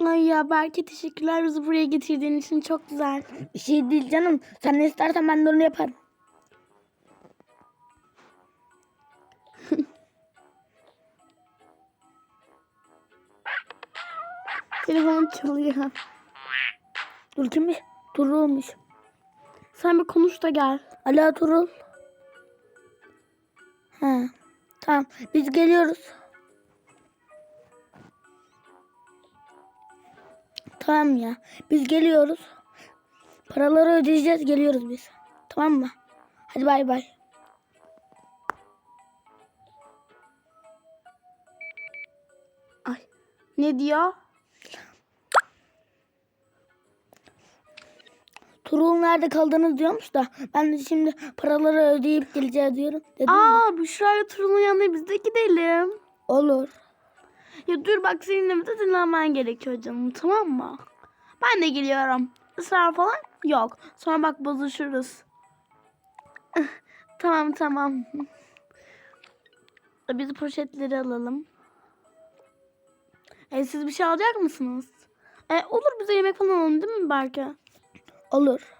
Ay ya belki teşekkürler bizi buraya getirdiğin için çok güzel. Bir şey değil canım. Sen ne istersen ben de onu yaparım. Telefon çalıyor. Dur kimmiş? Turul'muş. Sen bir konuş da gel. Alo Turul. Ha. Tamam biz geliyoruz. Tamam ya. Biz geliyoruz. Paraları ödeyeceğiz geliyoruz biz. Tamam mı? Hadi bay bay. Ay. Ne diyor? Turul nerede kaldığını diyormuş da ben de şimdi paraları ödeyip geleceğiz diyorum. Dedim de, Aa Büşra ile Turun'un yanına biz de gidelim. Olur. Ya dur bak seninle de dinlenmen gerekiyor canım tamam mı? Ben de geliyorum. Israr falan yok. Sonra bak bozuşuruz. tamam tamam. Biz poşetleri alalım. E, siz bir şey alacak mısınız? E, olur bize yemek falan alalım değil mi belki? Olur.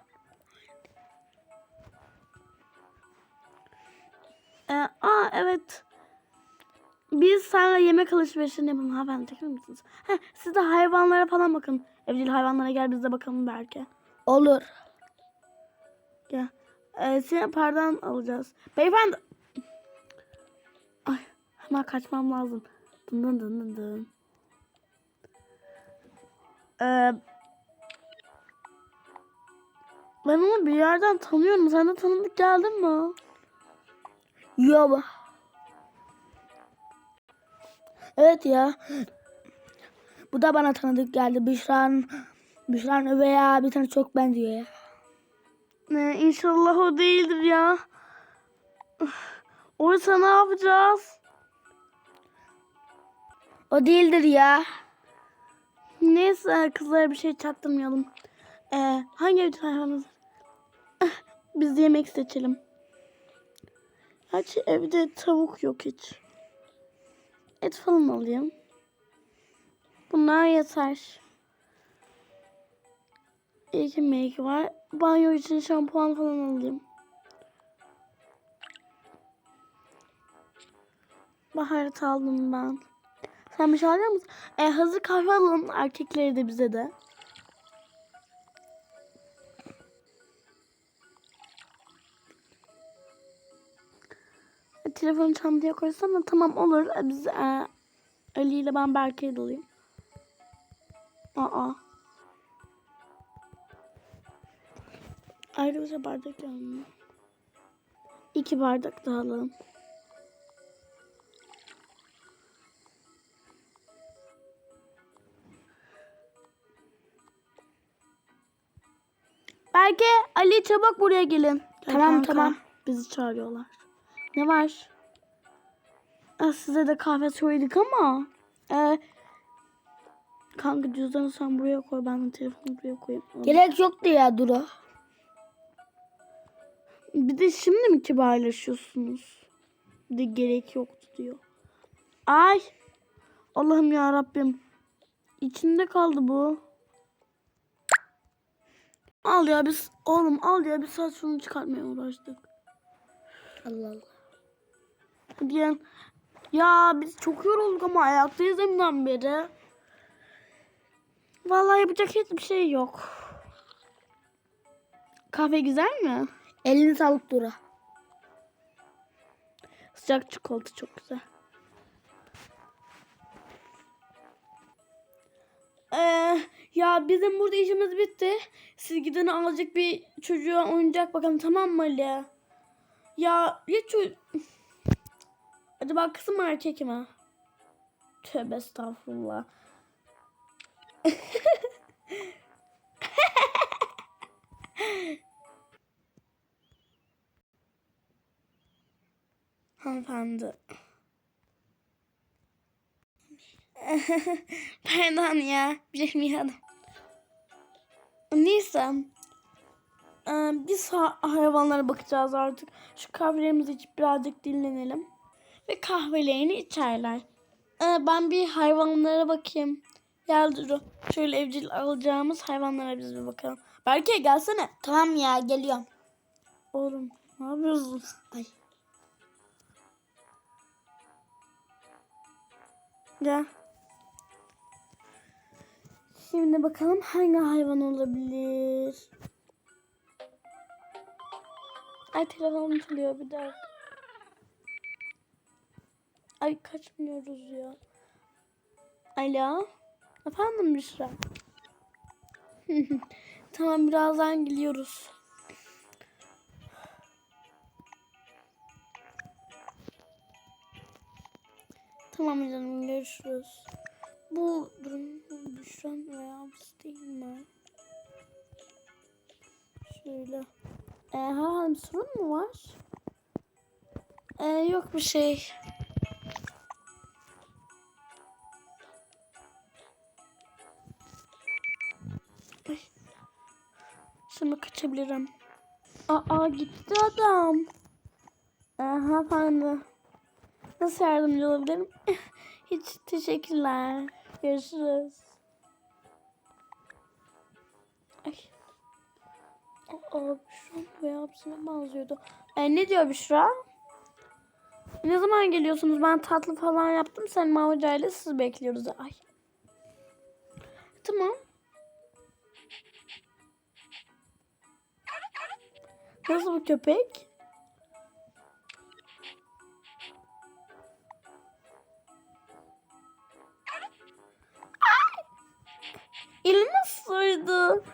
E, aa evet. Biz seninle yemek alışverişini yapalım. Ha ben çekilir misiniz? Heh, siz de hayvanlara falan bakın. Evcil hayvanlara gel biz de bakalım belki. Olur. Gel. Ee, senin pardon alacağız. Beyefendi. Ay hemen kaçmam lazım. Dın dın dın dın dın. Ee, ben onu bir yerden tanıyorum. Sen de tanıdık geldin mi? Yok. Evet ya. Bu da bana tanıdık geldi. Büşra'nın Büşra'nın üvey abisine çok benziyor ya. Ne, inşallah o değildir ya. Oysa ne yapacağız? O değildir ya. Neyse kızlara bir şey çaktırmayalım. Ee, hangi evcil hayvanımız? Eh, Biz yemek seçelim. Gerçi evde tavuk yok hiç. Et falan alayım. Bunlar yeter. İki make var. Banyo için şampuan falan alayım. Baharat aldım ben. Sen bir şey alacak mısın? E, hazır kahve alalım erkekleri de bize de. Telefonu çantaya koysana tamam olur. E, biz e, Ali ile ben Berke'ye dalayım. Aa. Ayrıca bardak yanmıyor. İki bardak daha alalım. Berke, Ali çabuk buraya gelin. Gel Tamam, kanka, tamam. Bizi çağırıyorlar. Ne var? Ah, size de kahve söyledik ama. E, kanka cüzdanı sen buraya koy. Ben de telefonu buraya koyayım. Gerek yoktu ya Duru. Bir de şimdi mi kibarlaşıyorsunuz? Bir de gerek yoktu diyor. Ay. Allah'ım ya Rabbim. İçinde kaldı bu. Al ya biz oğlum al ya bir saat şunu çıkartmaya uğraştık. Allah Allah. Gel. Ya biz çok yorulduk ama ayaktayız deminden beri. Vallahi yapacak hiçbir şey yok. Kahve güzel mi? Elini sağlık Duru. Sıcak çikolata çok güzel. Ee, ya bizim burada işimiz bitti. Siz gidin azıcık bir çocuğa oyuncak bakalım tamam mı Ali? Ya ya çocuk... Acaba kız mı erkek mi? Tövbe estağfurullah. Hanımefendi. Pardon ya. Bilmiyordum. Neyse. Ee, biz ha- hayvanlara bakacağız artık. Şu kahvelerimizi içip birazcık dinlenelim. Ve kahvelerini içerler. Ee, ben bir hayvanlara bakayım. Gel Duru. Şöyle evcil alacağımız hayvanlara biz bir bakalım. Berke gelsene. Tamam ya geliyorum. Oğlum ne yapıyorsun? Ay. Gel. Şimdi bakalım hangi hayvan olabilir? Ay telefonum çalıyor bir dakika. Ay kaçmıyoruz ya. Alo. Efendim Büşra. tamam birazdan geliyoruz. Tamam canım görüşürüz. Bu durum Büşra'nın veya biz değil mi? Şöyle. Ee, herhangi bir sorun mu var? Ee, yok bir şey. Şimdi kaçabilirim. Aa gitti adam. Aha efendim. Nasıl yardımcı olabilirim? Hiç teşekkürler. Görüşürüz. Ay. Aa Büşra veya hapsine benziyordu. E, ne diyor Büşra? Ne zaman geliyorsunuz? Ben tatlı falan yaptım. Sen Mavuca ile sizi bekliyoruz. Ay. Tamam. Nasıl bu köpek? Elini soydu.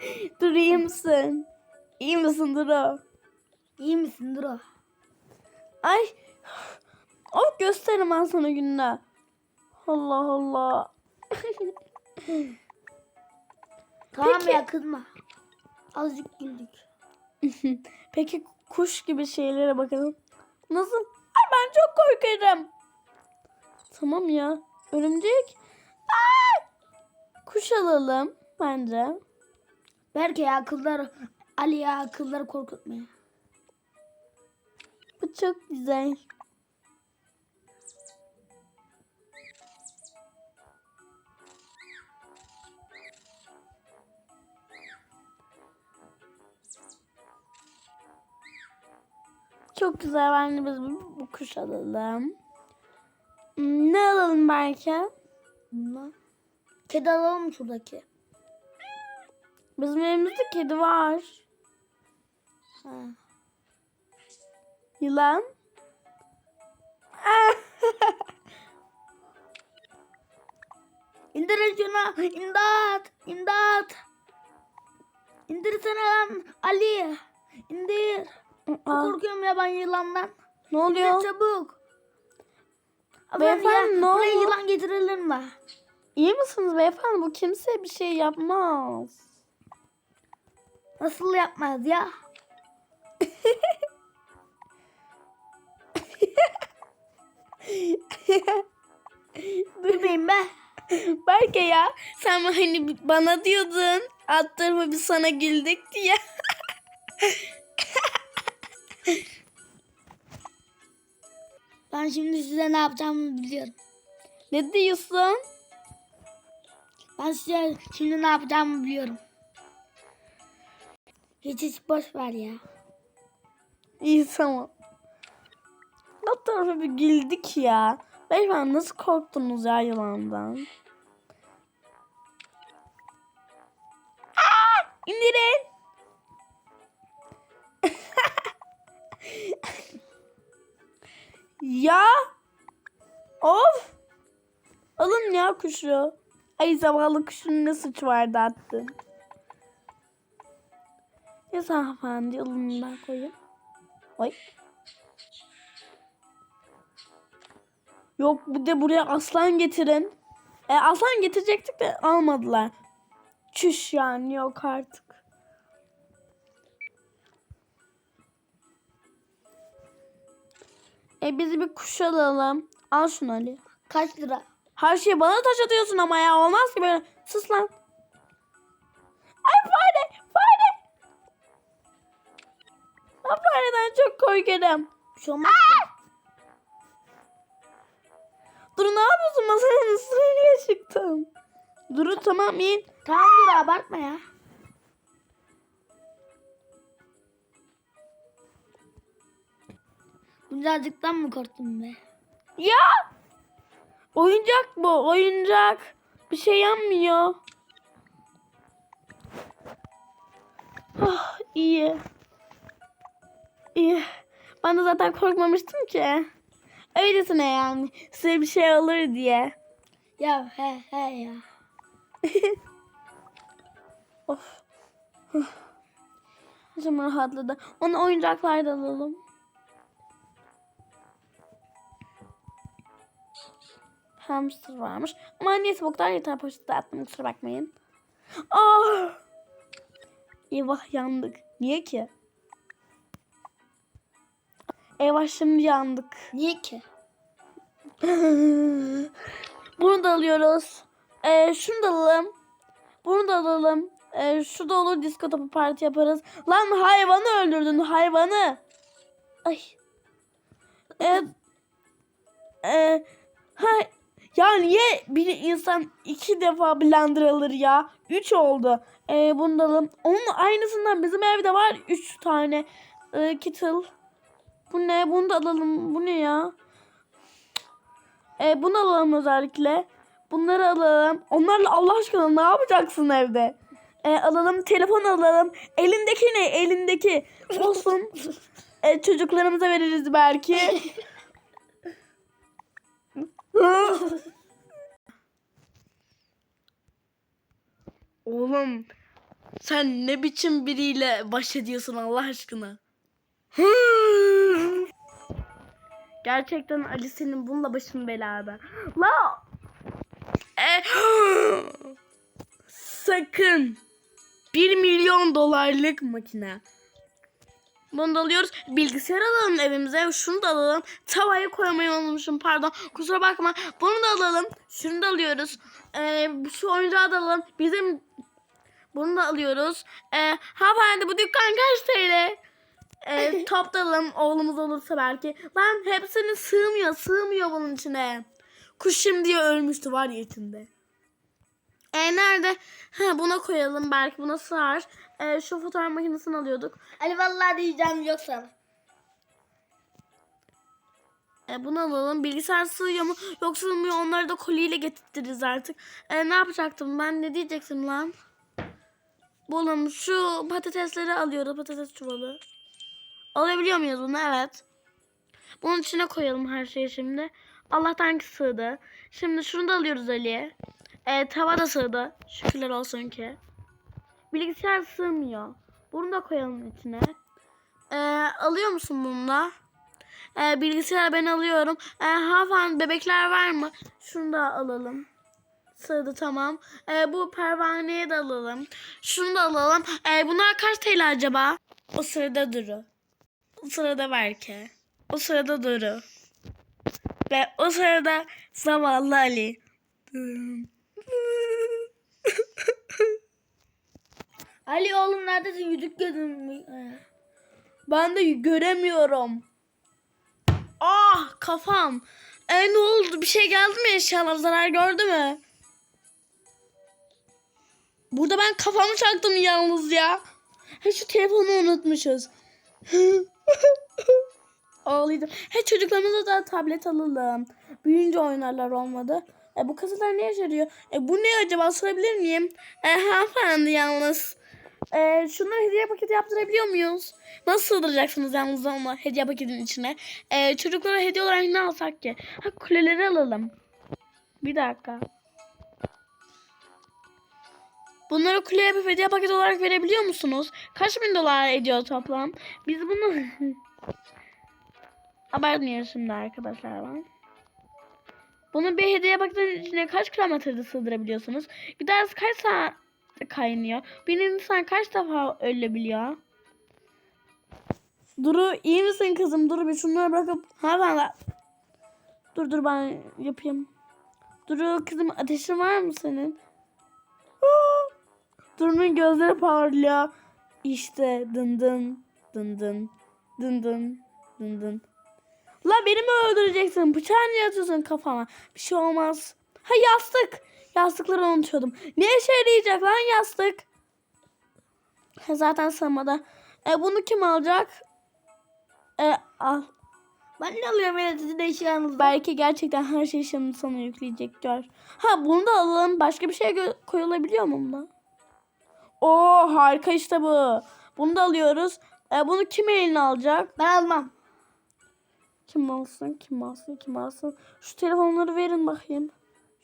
Dur iyi misin? İyi misin Duru? İyi misin Duru? Ay. Of gösteririm ben sana gününe. Allah Allah. Tamam Peki. ya kızma. Azıcık güldük. Peki kuş gibi şeylere bakalım. Nasıl? Ay ben çok korkarım. Tamam ya. Örümcek. Ay! Kuş alalım bence. Belki ya kızlar Ali ya kızları korkutmaya. Bu çok güzel. Çok güzel. Ben de biz bu, kuş alalım. Hmm, Ne alalım belki? Bunlar. Kedi alalım şuradaki. Bizim evimizde kedi var. Ha. Yılan. İndirin şunu. İmdat. İmdat. İndirsene lan Ali. İndir. Aa, Korkuyorum ya ben yılandan. ne oluyor? çabuk. Beyefendi, ne buraya oldu? yılan getirilir mi? İyi misiniz beyefendi? Bu kimse bir şey yapmaz. Nasıl yapmaz ya? Gülmeyin be. Belki ya sen hani bana diyordun alt tarafı biz sana güldük diye. Ben şimdi size ne yapacağımı biliyorum. ne diyorsun? Ben size şimdi ne yapacağımı biliyorum. Hiç hiç boş ver ya. İyi tamam. Alt tarafı bir güldük ya. Beyefendi nasıl korktunuz ya yılandan? Aa, indirin. ya. Of. Alın ya kuşu. Ay zavallı kuşun ne suçu vardı attın. Neyse hanımefendi alın ben koyayım. Ay. Yok bir de buraya aslan getirin. E, aslan getirecektik de almadılar. Çüş yani yok artık. E bizi bir kuş alalım. Al şunu Ali. Kaç lira? Her şeyi bana taş atıyorsun ama ya. Olmaz ki böyle. Sus lan. Ay fare. Fare. Ben fareden çok korkarım. Bir şey olmaz ki. Duru ne yapıyorsun? Masanın üstüne niye çıktın? Duru tamam in. Tamam dur abartma ya. Birazcıktan mı korktun be? Ya! Oyuncak bu, oyuncak. Bir şey yanmıyor. Ah, iyi. İyi. Ben de zaten korkmamıştım ki. Öylesine yani. Size bir şey olur diye. Ya he he ya. Of. Şimdi rahatladı. Onu oyuncaklar da alalım. Hamster varmış. Ama neyse boklar yeter poşette attım kusura bakmayın. Ah! Eyvah yandık. Niye ki? Eyvah şimdi yandık. Niye ki? Bunu da alıyoruz. Ee, şunu da alalım. Bunu da alalım. Ee, şu da olur disco topu parti yaparız. Lan hayvanı öldürdün hayvanı. Ay. Ee, e, ha, ya niye bir insan iki defa blender alır ya? Üç oldu. Ee, bunu da alalım. Onun aynısından bizim evde var üç tane. Ee, kettle. Bu ne? Bunu da alalım. Bu ne ya? E, bunu alalım özellikle. Bunları alalım. Onlarla Allah aşkına ne yapacaksın evde? E, alalım. Telefon alalım. Elindeki ne? Elindeki. Olsun. E, çocuklarımıza veririz belki. Oğlum sen ne biçim biriyle baş ediyorsun Allah aşkına? Gerçekten Ali senin bununla başın belada. La! E, sakın. 1 milyon dolarlık makine. Bunu da alıyoruz. Bilgisayar alalım evimize. Şunu da alalım. Tavayı koymayı unutmuşum. Pardon. Kusura bakma. Bunu da alalım. Şunu da alıyoruz. Ee, şu oyuncağı da alalım. Bizim bunu da alıyoruz. Ee, hanımefendi bu dükkan kaç TL? Ee, top da alalım. Oğlumuz olursa belki. Lan hepsini sığmıyor. Sığmıyor bunun içine. Kuş şimdi ölmüştü var ya içinde. E nerede? Ha buna koyalım belki buna sığar. E, şu fotoğraf makinesini alıyorduk. Ali vallahi diyeceğim yoksa. E, bunu alalım. Bilgisayar sığıyor mu? Yok sığmıyor. Onları da koliyle getirtiriz artık. E, ne yapacaktım ben? Ne diyecektim lan? Bulun. Şu patatesleri alıyoruz. Patates çuvalı. Alabiliyor muyuz bunu? Evet. Bunun içine koyalım her şeyi şimdi. Allah'tan ki sığdı. Şimdi şunu da alıyoruz Ali'ye. E, tava da sığdı. Şükürler olsun ki. Bilgisayar sığmıyor. Bunu da koyalım içine. E, alıyor musun bunu da? E, bilgisayar ben alıyorum. E, hanımefendi bebekler var mı? Şunu da alalım. Sığdı tamam. E, bu pervaneye de alalım. Şunu da alalım. E, bunlar kaç TL acaba? O sırada Duru. O sırada Berke. O sırada Duru. Ve o sırada zavallı Ali. Ali oğlum neredesin? Yüzük gözüm. Ben de göremiyorum. Ah kafam. E ne oldu? Bir şey geldi mi eşyalar? Zarar gördü mü? Burada ben kafamı çaktım yalnız ya. He şu telefonu unutmuşuz. Ağlayacağım. He çocuklarımıza da tablet alalım. Büyüyünce oynarlar olmadı. E bu kasalar ne işe yarıyor? E bu ne acaba sorabilir miyim? E hanımefendi yalnız. E şunları hediye paketi yaptırabiliyor muyuz? Nasıl sığdıracaksınız yalnız ama hediye paketin içine? E çocuklara hediye olarak ne alsak ki? Ha kuleleri alalım. Bir dakika. Bunları kule yapıp hediye paketi olarak verebiliyor musunuz? Kaç bin dolar ediyor toplam? Biz bunu... Abartmıyorum şimdi arkadaşlar ben. Bunu bir hediye paketinin içine kaç kilometrede sığdırabiliyorsunuz? Bir ders kaç saat kaynıyor? Bir insan kaç defa ölebiliyor? Duru iyi misin kızım? Duru bir şunları bırakıp... Ha ben Dur dur ben yapayım. Duru kızım ateşin var mı senin? Aa! Duru'nun gözleri parlıyor. İşte dın dın dın dın dın dın dın dın. La beni mi öldüreceksin? Bıçağı niye atıyorsun kafama? Bir şey olmaz. Ha yastık. Yastıkları unutuyordum. Ne işe yarayacak lan yastık? Ha, zaten sığmadı. E, bunu kim alacak? E, al. Ben ne alıyorum öyle sizin eşyanızı? Belki gerçekten her şeyi şimdi sana yükleyecek gör. Ha bunu da alalım. Başka bir şey koyulabiliyor mu bunda? Oo harika işte bu. Bunu da alıyoruz. E, bunu kim eline alacak? Ben almam. Kim alsın? Kim alsın? Kim alsın? Şu telefonları verin bakayım.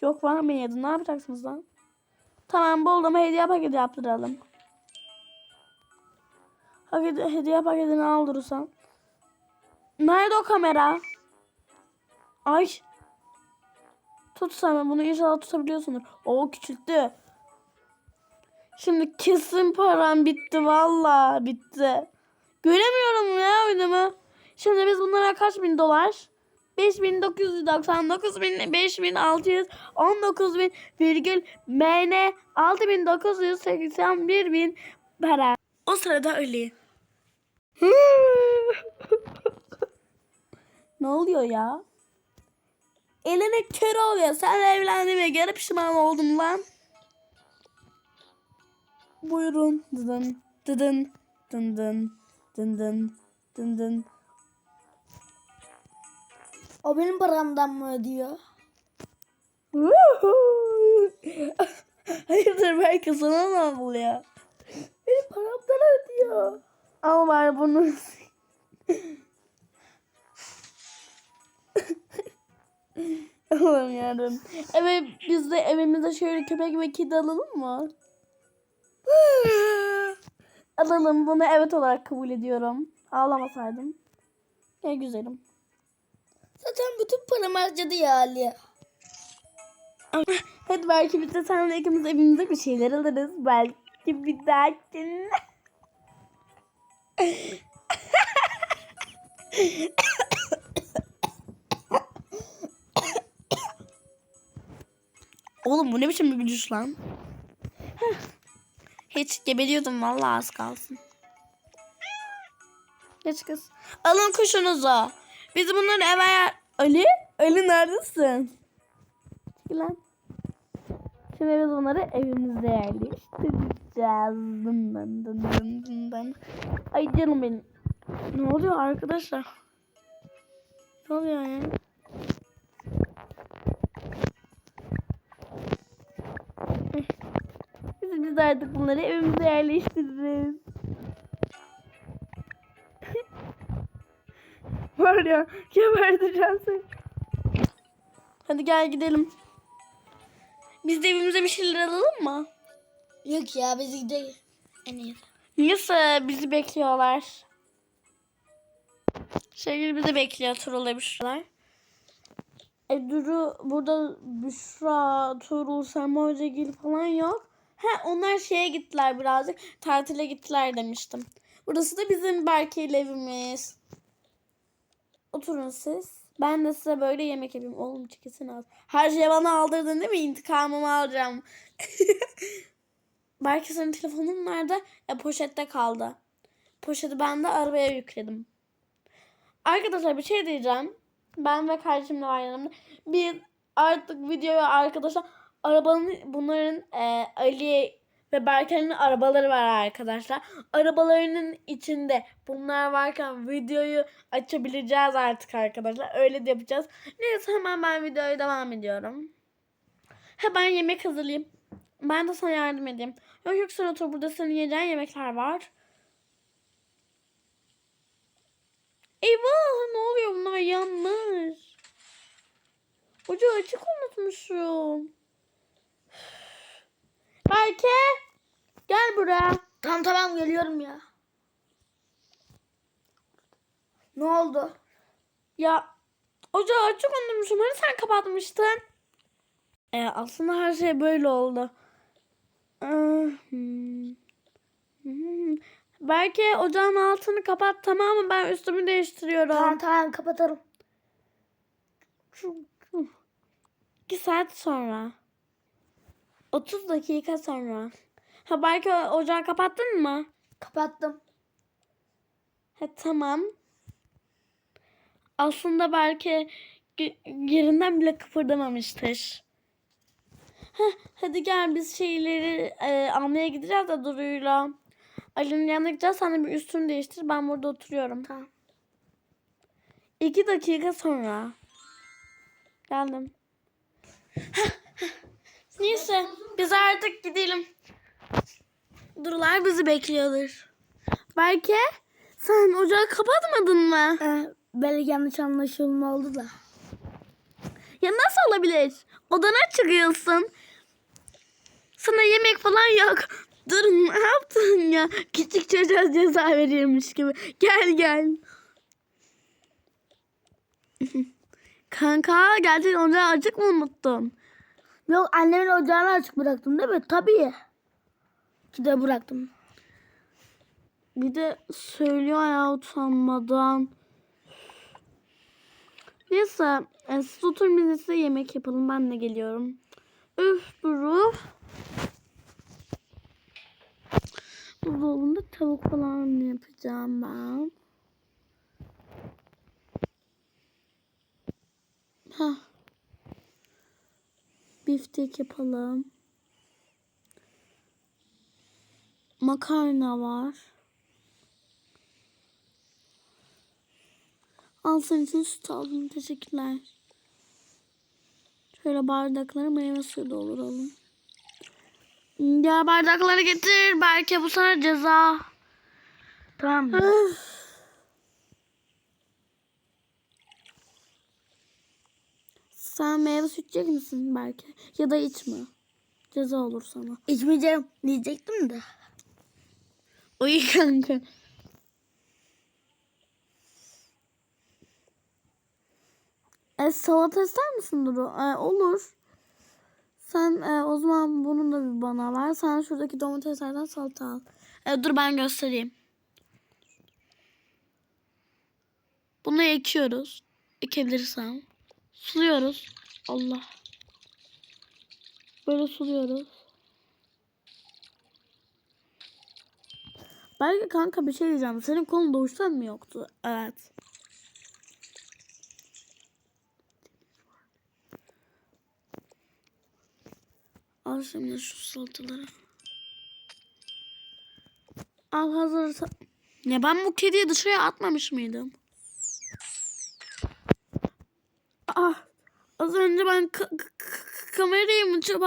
Yok vermeyin. Ne yapacaksınız lan? Tamam buldum. Hediye paketi yaptıralım. Hadi hediye paketini al Durusan. Nerede o kamera? Ay. Tut sen bunu inşallah tutabiliyorsundur. O küçülttü. Şimdi kesin param bitti valla bitti. Göremiyorum ya oyunumu. Şimdi biz bunlara kaç bin dolar? 5999 bin 5619 bin virgül mn 6981 bin para. O sırada Ali. ne oluyor ya? Eline kör oluyor. Sen evlendiğime geri pişman oldum lan. Buyurun. Dıdın. Dıdın. Dın dın. Dın dın. Dın dın. O benim paramdan mı ödüyor? Hayırdır belki sana ne oluyor? Benim paramdan ödüyor. Ama bari bunu... Allah'ım yarabbim. Evet biz de evimize şöyle köpek ve kedi alalım mı? Alalım bunu evet olarak kabul ediyorum. Ağlamasaydım. Ne güzelim. Zaten bütün paramı harcadı ya Ali. Hadi belki biz de seninle ikimiz evimize bir şeyler alırız. Belki bir dahakine. Oğlum bu ne biçim bir gülüş lan? Hiç gebeliyordum vallahi az kalsın. Geç kız. Alın kuşunuzu. Biz bunları eve... Ali? Ali neredesin? Lan. Şimdi biz bunları evimizde yerleştireceğiz. Dın. Ay canım benim. Ne oluyor arkadaşlar? Ne oluyor ya? Biz, biz artık bunları evimize yerleştiririz. Var ya geberteceğim seni. Hadi gel gidelim. Biz de evimize bir şeyler alalım mı? Yok ya biz gidelim. En iyi. Neyse bizi bekliyorlar. Sevgili bizi bekliyor Turul'la Büşra'lar. E Duru burada Büşra, Turul, Sema Hocagil falan yok. He onlar şeye gittiler birazcık. Tatile gittiler demiştim. Burası da bizim Berke ile evimiz. Oturun siz. Ben de size böyle yemek yapayım. Oğlum çekilsin az. Her şeyi bana aldırdın değil mi? İntikamımı alacağım. Belki senin telefonun nerede? E, poşette kaldı. Poşeti ben de arabaya yükledim. Arkadaşlar bir şey diyeceğim. Ben ve kardeşim de var yanımda. Biz artık videoya arkadaşlar arabanın bunların e, Ali ve Berke'nin arabaları var arkadaşlar. Arabalarının içinde bunlar varken videoyu açabileceğiz artık arkadaşlar. Öyle de yapacağız. Neyse hemen ben videoya devam ediyorum. Ha ben yemek hazırlayayım. Ben de sana yardım edeyim. Yok yok sen otur burada senin yiyeceğin yemekler var. Eyvah ne oluyor bunlar yanmış. Ocağı açık unutmuşum. Berke gel buraya. Tamam tamam geliyorum ya. Ne oldu? Ya ocağı açık unutmuşum. Hani sen kapatmıştın? Ee, aslında her şey böyle oldu. Hmm. Belki ocağın altını kapat tamam mı? Ben üstümü değiştiriyorum. Tamam tamam kapatalım. İki saat sonra. 30 dakika sonra. Belki ocağı kapattın mı? Kapattım. Ha tamam. aslında belki yerinden bile kıpırdamamıştır. Heh, hadi gel biz şeyleri e, almaya gideceğiz de Duru'yla. Ali'nin yanına gideceğiz. Sen de bir üstünü değiştir. Ben burada oturuyorum. Tamam. İki dakika sonra. Geldim. Neyse biz artık gidelim. Durular bizi bekliyordur. Belki sen ocağı kapatmadın mı? Ee, belki yanlış anlaşılma oldu da. Ya nasıl olabilir? Odana çıkıyorsun. Sana yemek falan yok. Dur ne yaptın ya? Küçük çocuğa ceza verilmiş gibi. Gel gel. Kanka gerçekten ocağı açık mı unuttun? Yok annemin ocağını açık bıraktım değil mi? Tabii. Ki de bıraktım. Bir de söylüyor ya utanmadan. Neyse e, siz oturun biz size yemek yapalım. Ben de geliyorum. Üf Duru. Buzdolabında tavuk falan yapacağım ben. Hah. Biftek yapalım. Makarna var. Al senin için süt aldım. Teşekkürler. Şöyle bardaklara meyve suyu dolduralım. Ya bardakları getir. Belki bu sana ceza. Tamam. Öf. Sen meyve süt içecek misin belki? Ya da içme. Ceza olur sana. İçmeyeceğim diyecektim de. Uyu kanka. E, salata ister misin Duru? E, olur. Sen e, o zaman bunu da bir bana ver. Sen şuradaki domateslerden salata al. E, dur ben göstereyim. Bunu ekiyoruz. Ekebilirsen. Suluyoruz. Allah. Böyle suluyoruz. Belki kanka bir şey diyeceğim. Senin kolun doğuştan mı yoktu? Evet. Al şimdi şu salataları. Al hazır. Ya ben bu kediyi dışarıya atmamış mıydım? Ah. Az önce ben ka- ka- ka- kamerayı mı çöpe?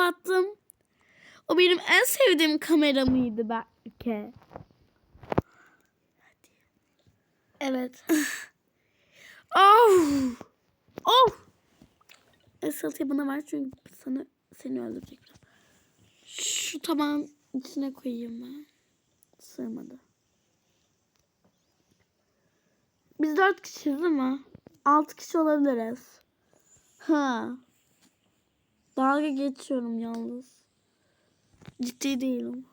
O benim en sevdiğim kamera mıydı belki? Evet. Of! Of! Esat'ı bana ver çünkü sana seni öldürecekler. Şu tabağın içine koyayım ben. Sığmadı. Biz dört kişiyiz değil mi? Altı kişi olabiliriz. Ha. Dalga geçiyorum yalnız. Ciddi değilim.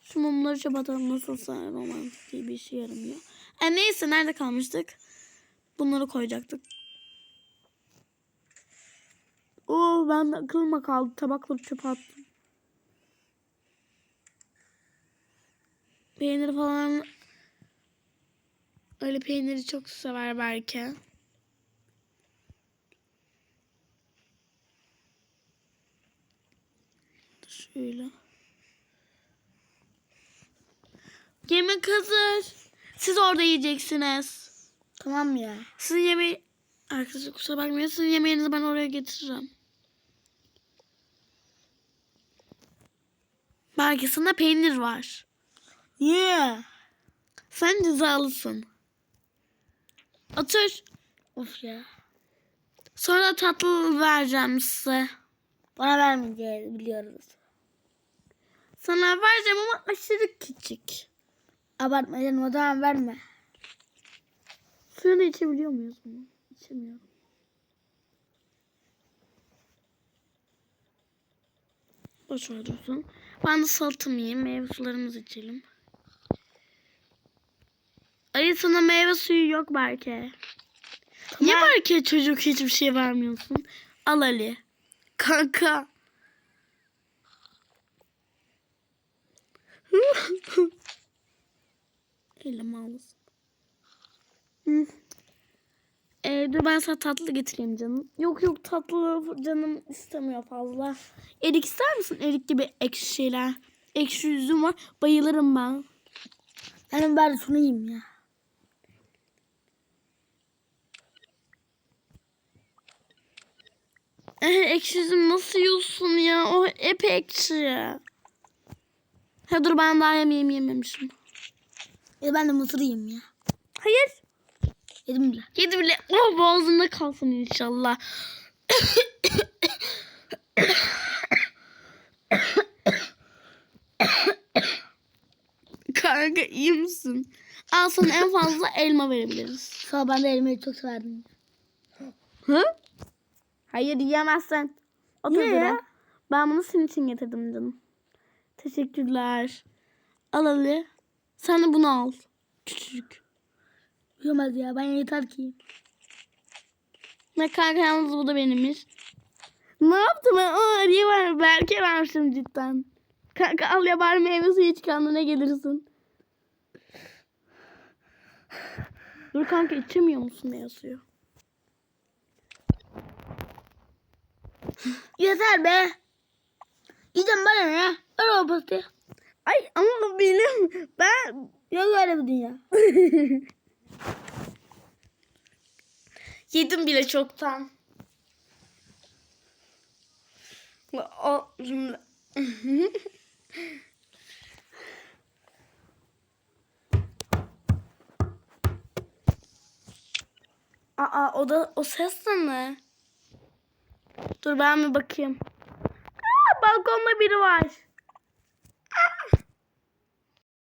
Şu mumları çöpe atalım nasılsa romantik diye bir işe yaramıyor. E neyse nerede kalmıştık? Bunları koyacaktık. Oo ben de aklıma kaldı. Tabakları çöpe attım. Peynir falan öyle peyniri çok sever belki. Şöyle. Yemek hazır. Siz orada yiyeceksiniz. Tamam ya. Sizin yemeği... Arkadaşlar kusura bakmayın. Sizin yemeğinizi ben oraya getiririm. Belki sana peynir var. Niye? Sen cezalısın. Otur. Of ya. Sonra tatlı vereceğim size. Bana vermeyeceğiz biliyoruz. Sana vereceğim ama aşırı küçük. Abartma canım o zaman verme. Suyunu içebiliyor muyuz bunu? İçemiyorum. Boş ver dursun. Ben de salatamı yiyeyim. Meyve sularımızı içelim. Ay sana meyve suyu yok belki. Niye belki çocuk hiçbir şey vermiyorsun? Al Ali. Kanka. Elim ağlasın. Hı. Ee, dur ben sana tatlı getireyim canım. Yok yok tatlı canım istemiyor fazla. Erik ister misin? Erik gibi ekşi şeyler. Ekşi üzüm var. Bayılırım ben. Yani ben şunu yiyeyim ya. Ekşi üzüm nasıl yiyorsun ya? O hep ekşi. Ha dur ben daha yemeğimi yememişim. Ya ben de mısır yiyeyim ya. Hayır. Yedim bile. Yedi bile. Oh boğazında kalsın inşallah. Kanka iyi misin? Al sana en fazla elma verebiliriz. Sağ ben de elmayı çok severdim. Hı? Hayır yiyemezsen. Otur Niye ya? Ben bunu senin için getirdim canım. Teşekkürler. Al Ali. Sen de bunu al. Küçücük. Yemez ya ben yeter ki. Ne kanka yalnız bu da benimmiş. Ne yaptım ben? O arıyı var. Berke vermiştim cidden. Kanka al ya bari meyve suyu iç kendine gelirsin. Dur kanka içemiyor musun meyve suyu? Yeter be. Yiyeceğim bana ya? Ver o pastayı. Ay ama benim. Ben Yok öyle bir dünya. yedim bile çoktan. O. Aa o da o ses de ne? Dur ben bir bakayım. Aa, balkonda biri var.